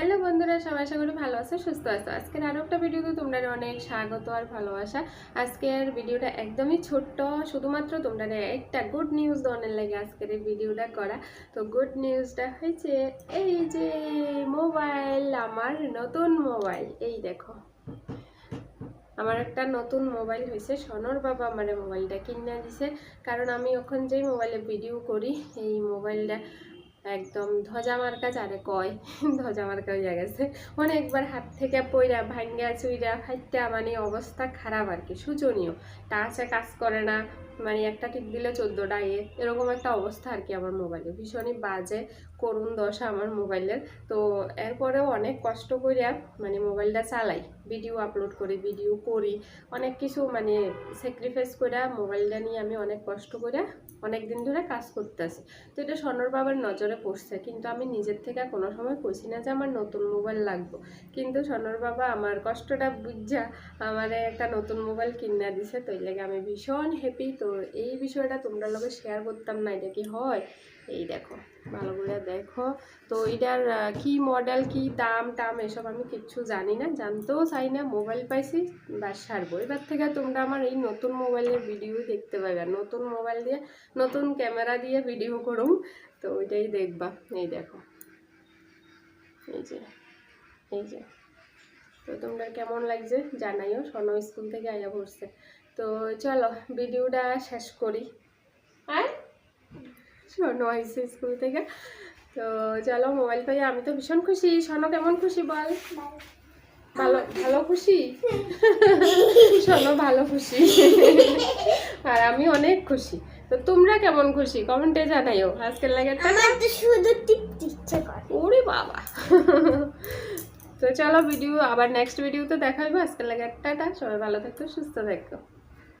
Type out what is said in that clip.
Hello বন্ধুরা, সবাই আশা করি ভালো আছো, সুস্থ আছো। আজকের আরও একটা ভিডিওতে তোমরা অনেক স্বাগত আর ভালোবাসা। আজকের ভিডিওটা একদমই ছোট্ট, শুধুমাত্র তোমরা একটা গুড নিউজ দেওয়ার লাগে আজকের এই ভিডিওটা করা। তো গুড নিউজটা হয়েছে, এই যে মোবাইল আমার নতুন মোবাইল এই দেখো। আমার একটা নতুন মোবাইল হয়েছে, সনর বাবা আমার মোবাইলটা কিনে দিছে। কারণ আমি এখন যেই মোবাইলে ভিডিও করি, এই মোবাইলটা একদম ধ্বজা মার্কা যারে কয়? ধ্বজা মার্কা হয়ে গেছে। অনেকবার হাত থেকে পইরা ভাঙ্গা চুইরা ফাইটা মানে অবস্থা খারাপ আর কি, শোচনীয়। টাচে কাজ করে না মানে একটা টিপ দিলে চোদ্দোটা এ, এরকম একটা অবস্থা আর কি আমার মোবাইলে। ভীষণই বাজে, করুণ দশা আমার মোবাইলের। তো এরপরেও অনেক কষ্ট করিয়া মানে মোবাইলটা চালাই। ভিডিও আপলোড করি, ভিডিও করি, অনেক কিছু মানে স্যাক্রিফাইস করে মোবাইলটা নিয়ে আমি অনেক কষ্ট করে অনেক দিন ধরে কাজ করতেছি। তো এটা সনর বাবার নজরে পড়ছে কিন্তু আমি নিজের থেকে কোনো সময় কইছি না যে আমার নতুন মোবাইল লাগবে। কিন্তু সনর বাবা আমার কষ্টটা বুঝা আমার একটা নতুন মোবাইল কিনে দিছে। তো লাগে আমি ভীষণ হ্যাপি তো এই বিষয়টা তোমরা লোকে শেয়ার করতাম না, এটা কি হয়? এই দেখো, ভালো করে দেখো। তো এটার কি মডেল কি দাম, টাম এসব আমি কিচ্ছু জানি না। জানতেও চাই না, মোবাইল পাইছি বা সারবো। এবার থেকে তোমরা আমার এই নতুন মোবাইলের ভিডিও দেখতে পাবে নতুন মোবাইল দিয়ে, নতুন ক্যামেরা দিয়ে ভিডিও করুম। তো ওইটাই দেখবা এই দেখো। এই যে এই যে। তো তোমরা কেমন লাগছে জানাইও স্বর্ণ স্কুল থেকে আয়া পড়ছে। তো চলো ভিডিওটা শেষ করি। আর? সনো আইসে স্কুল থেকে। তো চলো মোবাইল পাই আমি তো ভীষণ খুশি। সনো কেমন খুশি বল? ভালো ভালো খুশি? স্বর্ণ ভালো খুশি। আর আমি অনেক খুশি। তো তোমরা কেমন খুশি? কমেন্টে জানাইও। আজকের লাগে আমার তো শুধু টিপতে ইচ্ছে করে। ওরে বাবা। তো চলো ভিডিও আবার নেক্সট ভিডিওতে দেখা হবে আজকের লাগে একটা সবাই ভালো থাকো সুস্থ থাকো।